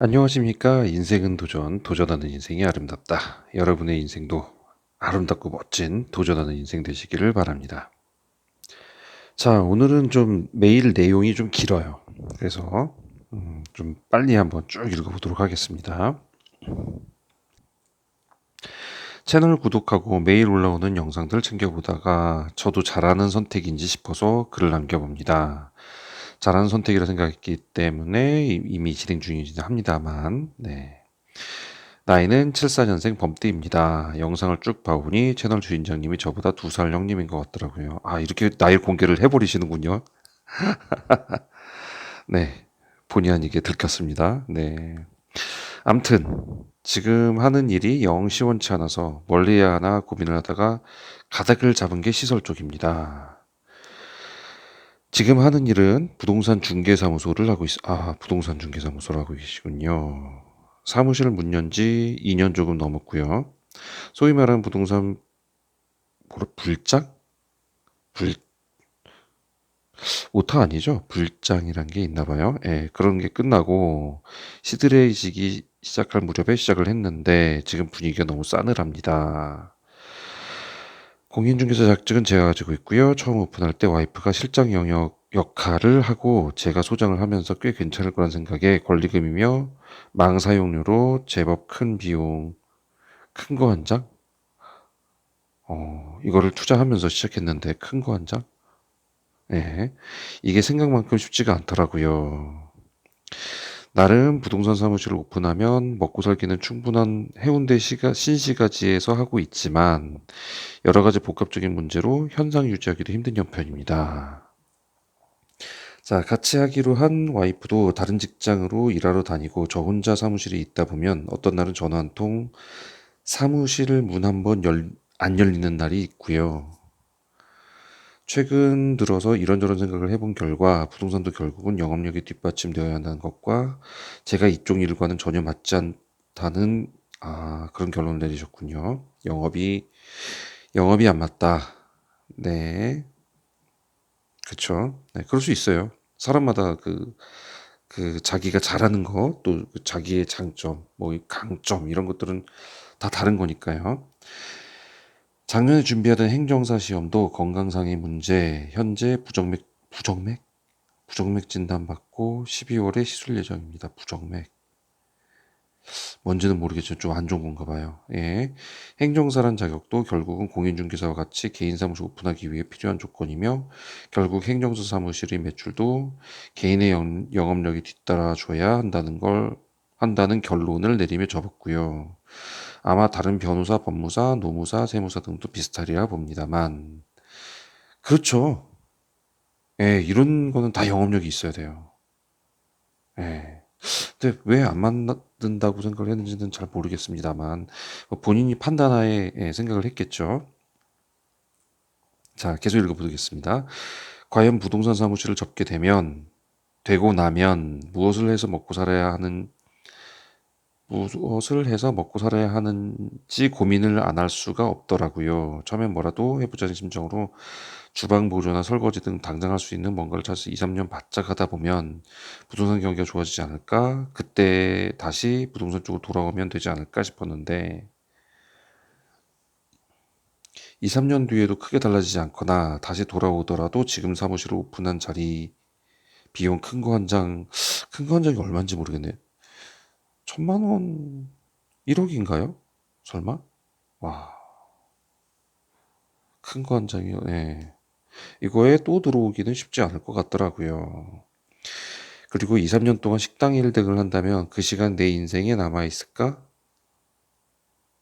안녕하십니까. 인생은 도전, 도전하는 인생이 아름답다. 여러분의 인생도 아름답고 멋진 도전하는 인생 되시기를 바랍니다. 자, 오늘은 좀 메일 내용이 좀 길어요. 그래서 음, 좀 빨리 한번 쭉 읽어 보도록 하겠습니다. 채널 구독하고 매일 올라오는 영상들 챙겨 보다가 저도 잘하는 선택인지 싶어서 글을 남겨 봅니다. 잘하는 선택이라 생각했기 때문에 이미 진행 중이긴 합니다만, 네. 나이는 74년생 범띠입니다. 영상을 쭉 봐보니 채널 주인장님이 저보다 두 살 형님인 것 같더라고요. 아, 이렇게 나이 공개를 해버리시는군요. 네. 본의 아니게 들켰습니다. 네. 암튼, 지금 하는 일이 영 시원치 않아서 멀리 해야 하나 고민을 하다가 가닥을 잡은 게 시설 쪽입니다. 지금 하는 일은 부동산 중개사무소를 하고 있, 아, 부동산 중개사무소를 하고 계시군요. 사무실 문 연지 2년 조금 넘었고요. 소위 말하는 부동산, 불장? 불, 오타 아니죠? 불장이란 게 있나 봐요. 예, 그런 게 끝나고 시들해지기 시작할 무렵에 시작을 했는데 지금 분위기가 너무 싸늘합니다. 공인중개사 자격증은 제가 가지고 있고요. 처음 오픈할 때 와이프가 실장 영역 역할을 하고 제가 소장을 하면서 꽤 괜찮을 거란 생각에 권리금이며 망 사용료로 제법 큰 비용, 큰 거 한 장? 어, 이거를 투자하면서 시작했는데 큰 거 한 장? 네. 이게 생각만큼 쉽지가 않더라고요. 나름 부동산 사무실을 오픈하면 먹고 살기는 충분한 해운대 시가, 신시가지에서 하고 있지만 여러 가지 복합적인 문제로 현상 유지하기도 힘든 형편입니다. 자, 같이 하기로 한 와이프도 다른 직장으로 일하러 다니고 저 혼자 사무실에 있다 보면 어떤 날은 전화 한 통, 사무실 문 한번 열, 안 열리는 날이 있고요. 최근 들어서 이런저런 생각을 해본 결과 부동산도 결국은 영업력이 뒷받침되어야 한다는 것과 제가 이쪽 일과는 전혀 맞지 않다는 아, 그런 결론을 내리셨군요. 영업이 영업이 안 맞다. 네. 그쵸. 네, 그럴 수 있어요. 사람마다 그, 그 자기가 잘하는 거, 또그 자기의 장점, 뭐 강점 이런 것들은 다 다른 거니까요. 작년에 준비하던 행정사 시험도 건강상의 문제, 현재 부정맥, 부정맥? 부정맥 진단 받고 12월에 시술 예정입니다. 부정맥. 뭔지는 모르겠지만 좀 안 좋은 건가 봐요. 예. 행정사란 자격도 결국은 공인중개사와 같이 개인 사무실 오픈하기 위해 필요한 조건이며 결국 행정사 사무실의 매출도 개인의 영, 영업력이 뒤따라줘야 한다는 걸 한다는 결론을 내리며 접었고요. 아마 다른 변호사, 법무사, 노무사, 세무사 등도 비슷하리라 봅니다만 그렇죠. 예, 이런 거는 다 영업력이 있어야 돼요. 예. 근데 왜 안 만든다고 생각을 했는지는 잘 모르겠습니다만 뭐 본인이 판단하에 예, 생각을 했겠죠. 자, 계속 읽어보겠습니다. 과연 부동산 사무실을 접게 되면 되고 나면 무엇을 해서 먹고 살아야 하는 무엇을 해서 먹고 살아야 하는지 고민을 안 할 수가 없더라고요. 처음엔 뭐라도 해보자는 심정으로 주방 보조나 설거지 등 당장 할 수 있는 뭔가를 찾아서 2, 3년 바짝 하다 보면 부동산 경기가 좋아지지 않을까? 그때 다시 부동산 쪽으로 돌아오면 되지 않을까 싶었는데 2, 3년 뒤에도 크게 달라지지 않거나 다시 돌아오더라도 지금 사무실을 오픈한 자리 비용 큰 거 한 장, 큰 거 한 장이 얼마인지 모르겠네요. 천만 원, 1억인가요? 설마? 와, 큰 거 한 장이요. 예. 이거에 또 들어오기는 쉽지 않을 것 같더라고요. 그리고 2, 3년 동안 식당 1등을 한다면 그 시간 내 인생에 남아있을까?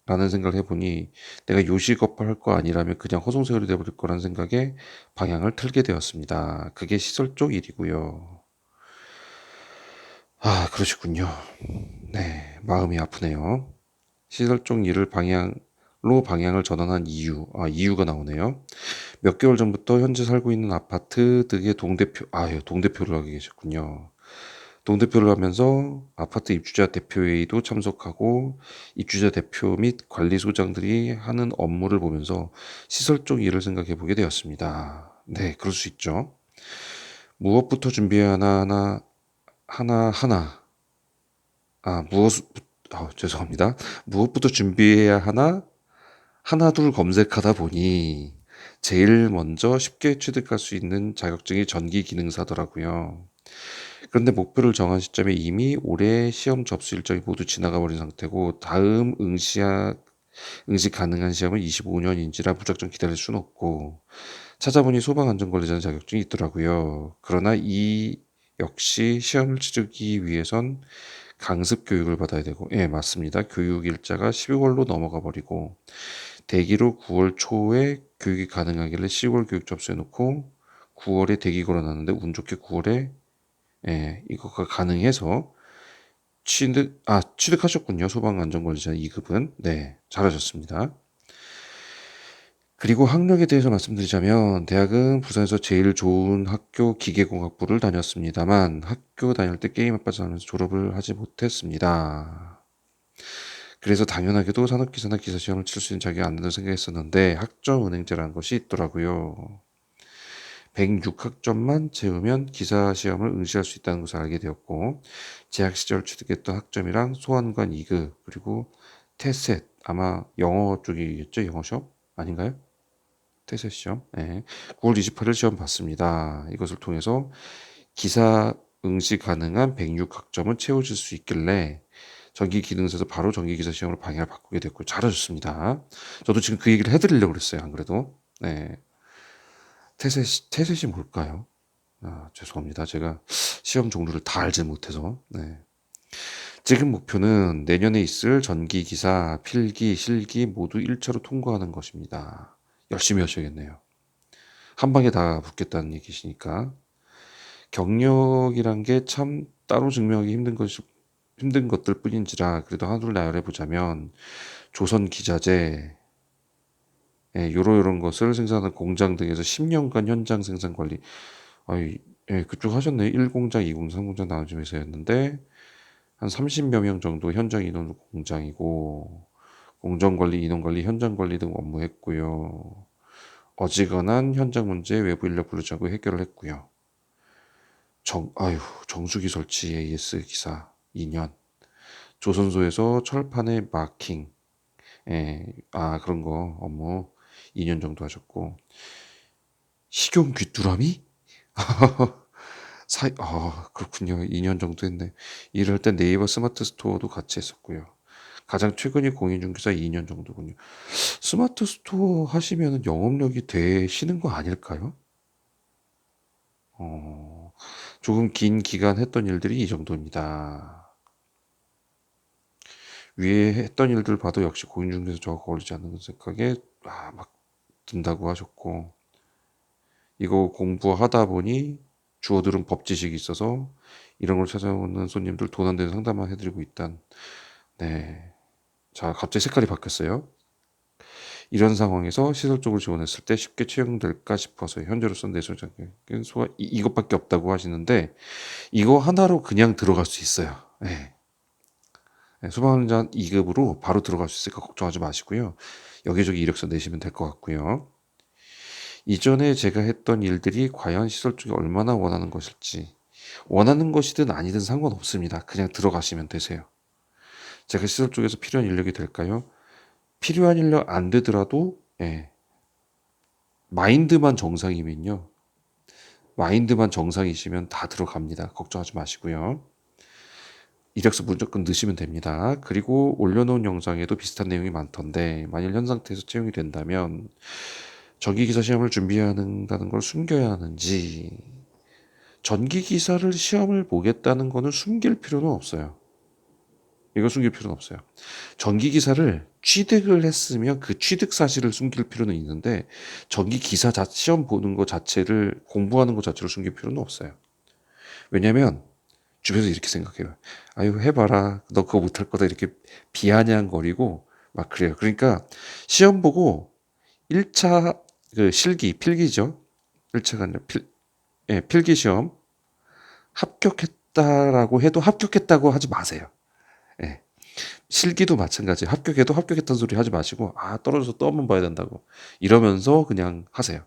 라는 생각을 해보니 내가 요식업을 할 거 아니라면 그냥 허송세월이 돼버릴 거라는 생각에 방향을 틀게 되었습니다. 그게 시설 쪽 일이고요. 아, 그러시군요. 네, 마음이 아프네요. 시설 쪽 일을 방향로 방향을 전환한 이유, 아, 이유가 나오네요. 몇 개월 전부터 현재 살고 있는 아파트 등의 동대표, 아, 예, 동대표를 하게 계셨군요. 동대표를 하면서 아파트 입주자 대표회의도 참석하고 입주자 대표 및 관리소장들이 하는 업무를 보면서 시설 쪽 일을 생각해 보게 되었습니다. 네, 그럴 수 있죠. 무엇부터 준비해야 하나, 하나, 하나, 하나. 아, 무엇, 아, 죄송합니다. 무엇부터 준비해야 하나? 하나둘 검색하다 보니 제일 먼저 쉽게 취득할 수 있는 자격증이 전기 기능사더라고요. 그런데 목표를 정한 시점에 이미 올해 시험 접수 일정이 모두 지나가 버린 상태고 다음 응시야 응시 가능한 시험은 25년인지라 무작정 기다릴 수는 없고 찾아보니 소방안전관리자 자격증이 있더라고요. 그러나 이 역시 시험을 치르기 위해선 강습 교육을 받아야 되고, 예, 맞습니다. 교육 일자가 12월로 넘어가 버리고, 대기로 9월 초에 교육이 가능하길래 10월 교육 접수해 놓고, 9월에 대기 걸어놨는데, 운 좋게 9월에, 예, 이거가 가능해서, 취득, 아, 취득하셨군요. 소방안전관리자 2급은. 네, 잘하셨습니다. 그리고 학력에 대해서 말씀드리자면 대학은 부산에서 제일 좋은 학교 기계공학부를 다녔습니다만 학교 다닐 때 게임에 빠져하면서 졸업을 하지 못했습니다. 그래서 당연하게도 산업기사나 기사 시험을 칠 수 있는 자격이 안 된다고 생각했었는데 학점은행제라는 것이 있더라고요. 106학점만 채우면 기사 시험을 응시할 수 있다는 것을 알게 되었고 재학 시절 취득했던 학점이랑 소환관 2급 그리고 테셋 아마 영어 쪽이겠죠 영어 시험 아닌가요? 테셋 시험 네. 9월 28일 시험 봤습니다. 이것을 통해서 기사 응시 가능한 106학점은 채워질 수 있길래 전기 기능사에서 바로 전기 기사 시험으로 방향을 바꾸게 됐고 잘하셨습니다. 저도 지금 그 얘기를 해드리려고 그랬어요. 안 그래도 네. 테셋 테셋이 뭘까요? 아, 죄송합니다. 제가 시험 종류를 다 알지 못해서 네. 지금 목표는 내년에 있을 전기 기사, 필기, 실기 모두 1차로 통과하는 것입니다. 열심히 하셔야겠네요. 한 방에 다 붙겠다는 얘기시니까 경력이란 게 참 따로 증명하기 힘든 것이 힘든 것들 뿐인지라 그래도 하나둘 나열해 보자면 조선 기자재 예, 요런 요런 것을 생산하는 공장 등에서 10년간 현장 생산 관리 아이 예, 그쪽 하셨네요. 1공장, 2공장, 3공장 나눠지면서였는데 한 30여 명 정도 현장 인원 공장이고 공정 관리, 인원 관리, 현장 관리 등 업무했고요. 어지간한 현장 문제 외부 인력 부르지 않고 해결을 했고요. 정, 아유, 정수기 설치 AS 기사 2년. 조선소에서 철판의 마킹, 예, 아, 그런 거 업무 2년 정도 하셨고, 식용 귀뚜라미? 사, 아, 그렇군요. 2년 정도 했네. 일할 때 네이버 스마트 스토어도 같이 했었고요. 가장 최근이 공인중개사 2년 정도군요. 스마트 스토어 하시면 영업력이 되시는 거 아닐까요? 어, 조금 긴 기간 했던 일들이 이 정도입니다. 위에 했던 일들 봐도 역시 공인중개사 저하고 어울리지 않는 생각에 아, 막 든다고 하셨고 이거 공부하다 보니 주어들은 법 지식이 있어서 이런 걸 찾아오는 손님들 돈 안 되는 상담만 해드리고 있단 네. 자, 갑자기 색깔이 바뀌었어요. 이런 상황에서 시설 쪽을 지원했을 때 쉽게 채용될까 싶어서 현재로서 내소자격은 소가 이- 이것밖에 없다고 하시는데 이거 하나로 그냥 들어갈 수 있어요. 네. 네, 소방관 2급으로 바로 들어갈 수 있으니까 걱정하지 마시고요. 여기저기 이력서 내시면 될 것 같고요. 이전에 제가 했던 일들이 과연 시설 쪽이 얼마나 원하는 것일지 원하는 것이든 아니든 상관없습니다. 그냥 들어가시면 되세요. 제가 시설 쪽에서 필요한 인력이 될까요? 필요한 인력 안 되더라도 예. 마인드만 정상이면요. 마인드만 정상이시면 다 들어갑니다. 걱정하지 마시고요. 이력서 무조건 넣으시면 됩니다. 그리고 올려놓은 영상에도 비슷한 내용이 많던데 만일 현 상태에서 채용이 된다면 전기 기사 시험을 준비한다는 걸 숨겨야 하는지 전기 기사를 시험을 보겠다는 거는 숨길 필요는 없어요. 이거 숨길 필요는 없어요. 전기 기사를 취득을 했으면 그 취득 사실을 숨길 필요는 있는데 전기 기사 자, 시험 보는 것 자체를 공부하는 것 자체를 숨길 필요는 없어요. 왜냐면 주변에서 이렇게 생각해요. 아유 해봐라. 너 그거 못할 거다 이렇게 비아냥거리고 막 그래요. 그러니까 시험 보고 1차 그 실기 필기죠. 1차가 아니라 필, 예, 필기 시험 합격했다라고 해도 합격했다고 하지 마세요. 예. 실기도 마찬가지. 합격해도 합격했다는 소리 하지 마시고, 아, 떨어져서 또 한 번 봐야 된다고. 이러면서 그냥 하세요.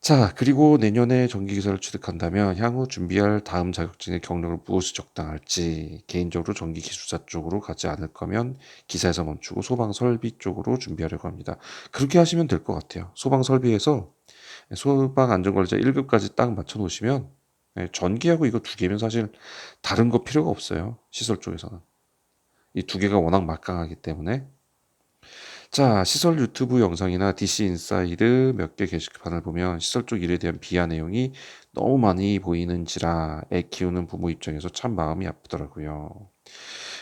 자, 그리고 내년에 정기기사를 취득한다면 향후 준비할 다음 자격증의 경력을 무엇이 적당할지 개인적으로 전기기술사 쪽으로 가지 않을 거면 기사에서 멈추고 소방설비 쪽으로 준비하려고 합니다. 그렇게 하시면 될 것 같아요. 소방설비에서 소방안전관리자 1급까지 딱 맞춰 놓으시면 예, 전기하고 이거 두 개면 사실 다른 거 필요가 없어요. 시설 쪽에서는. 이 두 개가 워낙 막강하기 때문에 자, 시설 유튜브 영상이나 DC 인사이드 몇 개 게시판을 보면 시설 쪽 일에 대한 비하 내용이 너무 많이 보이는지라 애 키우는 부모 입장에서 참 마음이 아프더라고요.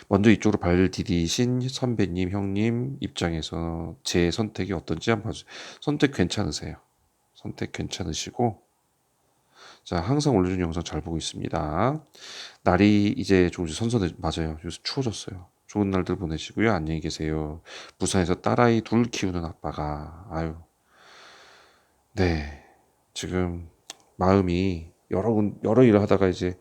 먼저 이쪽으로 발 디디신 선배님, 형님 입장에서 제 선택이 어떤지 한번 봐주세요. 선택 괜찮으세요? 선택 괜찮으시고 자, 항상 올려준 영상 잘 보고 있습니다. 날이 이제 조금씩 선선해, 맞아요. 요새 추워졌어요. 좋은 날들 보내시고요. 안녕히 계세요. 부산에서 딸아이 둘 키우는 아빠가, 아유. 네. 지금 마음이 여러, 군- 여러 일을 하다가 이제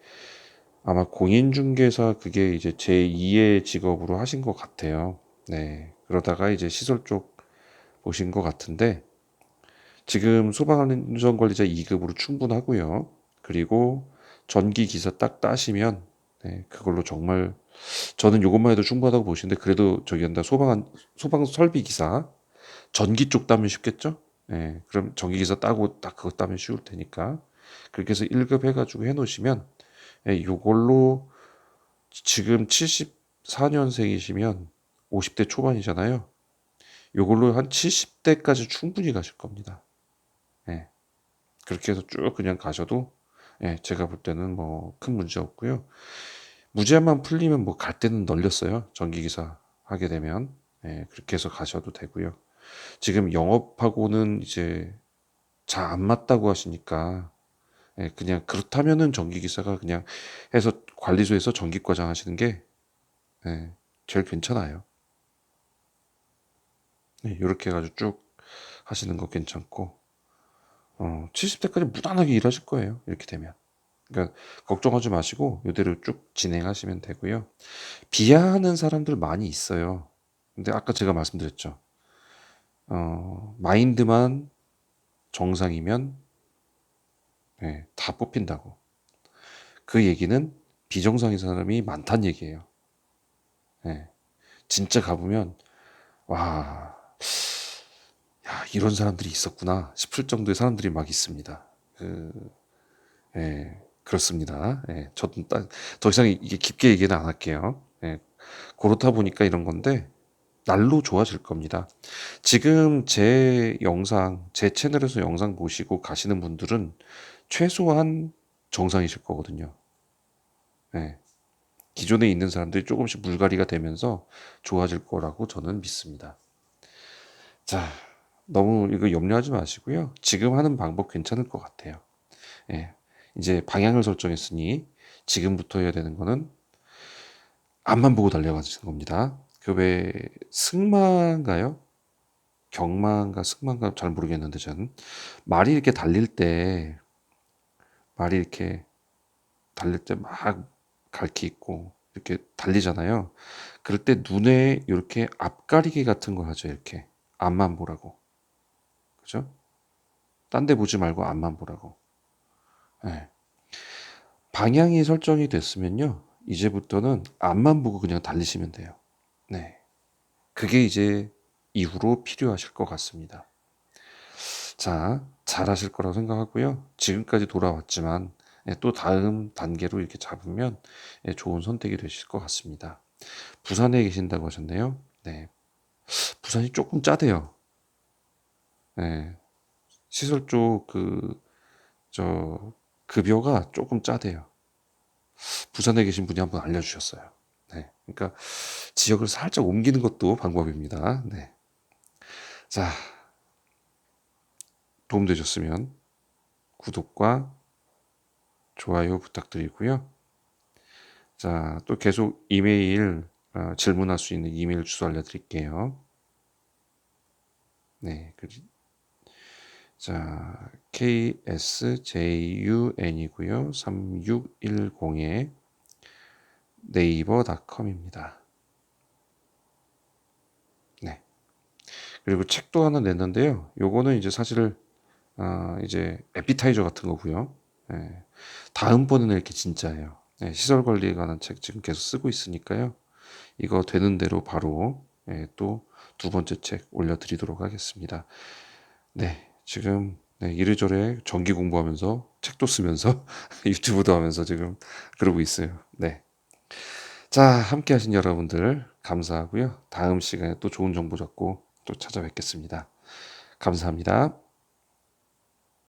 아마 공인중개사 그게 이제 제2의 직업으로 하신 것 같아요. 네. 그러다가 이제 시설 쪽 보신 것 같은데, 지금 소방안전 관리자 2급으로 충분하고요. 그리고 전기 기사 딱 따시면 네, 그걸로 정말 저는 이것만 해도 충분하다고 보시는데 그래도 저기 한다 소방 소방 설비 기사 전기 쪽 따면 쉽겠죠? 네, 그럼 전기 기사 따고 딱 그거 따면 쉬울 테니까 그렇게 해서 1급 해가지고 해놓으시면 네, 이걸로 지금 74년생이시면 50대 초반이잖아요. 요걸로 한 70대까지 충분히 가실 겁니다. 예. 그렇게 해서 쭉 그냥 가셔도 예, 제가 볼 때는 뭐 큰 문제 없고요. 무제한만 풀리면 뭐갈 데는 널렸어요. 전기기사 하게 되면 예, 그렇게 해서 가셔도 되고요. 지금 영업하고는 이제 잘 안 맞다고 하시니까 예, 그냥 그렇다면은 전기기사가 그냥 해서 관리소에서 전기과장 하시는 게 예, 제일 괜찮아요. 네, 이렇게 해가지고 쭉 하시는 거 괜찮고 어, 70대까지 무난하게 일하실 거예요. 이렇게 되면. 그러니까 걱정하지 마시고 이대로 쭉 진행하시면 되고요. 비하하는 사람들 많이 있어요. 근데 아까 제가 말씀드렸죠. 어, 마인드만 정상이면 네, 다 뽑힌다고. 그 얘기는 비정상인 사람이 많다는 얘기예요. 네, 진짜 가보면 와, 야, 이런 사람들이 있었구나 싶을 정도의 사람들이 막 있습니다. 그, 예, 그렇습니다. 예, 저도 딱, 더 이상 이게 깊게 얘기는 안 할게요. 예, 그렇다 보니까 이런 건데, 날로 좋아질 겁니다. 지금 제 영상, 제 채널에서 영상 보시고 가시는 분들은 최소한 정상이실 거거든요. 예, 기존에 있는 사람들이 조금씩 물갈이가 되면서 좋아질 거라고 저는 믿습니다. 자, 너무 이거 염려하지 마시고요. 지금 하는 방법 괜찮을 것 같아요. 예, 이제 방향을 설정했으니 지금부터 해야 되는 거는 앞만 보고 달려가는 겁니다. 그왜 승마인가요? 경마인가 승마인가 잘 모르겠는데 저는 말이 이렇게 달릴 때 말이 이렇게 달릴 때 막 갈퀴 있고 이렇게 달리잖아요. 그럴 때 눈에 이렇게 앞가리개 같은 거 하죠. 이렇게 앞만 보라고. 그죠? 딴 데 보지 말고 앞만 보라고. 예. 방향이 설정이 됐으면요. 이제부터는 앞만 보고 그냥 달리시면 돼요. 네. 그게 이제 이후로 필요하실 것 같습니다. 자, 잘하실 거라고 생각하고요. 지금까지 돌아왔지만 예, 또 다음 단계로 이렇게 잡으면 예, 좋은 선택이 되실 것 같습니다. 부산에 계신다고 하셨네요. 네. 부산이 조금 짜대요. 네. 시설 쪽 그, 저, 급여가 조금 짜대요. 부산에 계신 분이 한 번 알려주셨어요. 네. 그러니까 지역을 살짝 옮기는 것도 방법입니다. 네. 자, 도움되셨으면 구독과 좋아요 부탁드리고요. 자, 또 계속 이메일 어, 질문할 수 있는 이메일 주소 알려드릴게요. 네, 그, 자, ksjun이고요. 3610에 네이버닷컴입니다. 네. 그리고 책도 하나 냈는데요. 요거는 이제 사실 아, 이제 에피타이저 같은 거고요. 예. 다음번에는 이렇게 진짜예요. 예, 시설 관리에 관한 책 지금 계속 쓰고 있으니까요. 이거 되는 대로 바로 예, 또두 번째 책 올려드리도록 하겠습니다. 네, 지금 네, 이래저래 전기 공부하면서 책도 쓰면서 유튜브도 하면서 지금 그러고 있어요. 네. 자, 함께 하신 여러분들 감사하고요. 다음 시간에 또 좋은 정보 잡고 또 찾아뵙겠습니다. 감사합니다.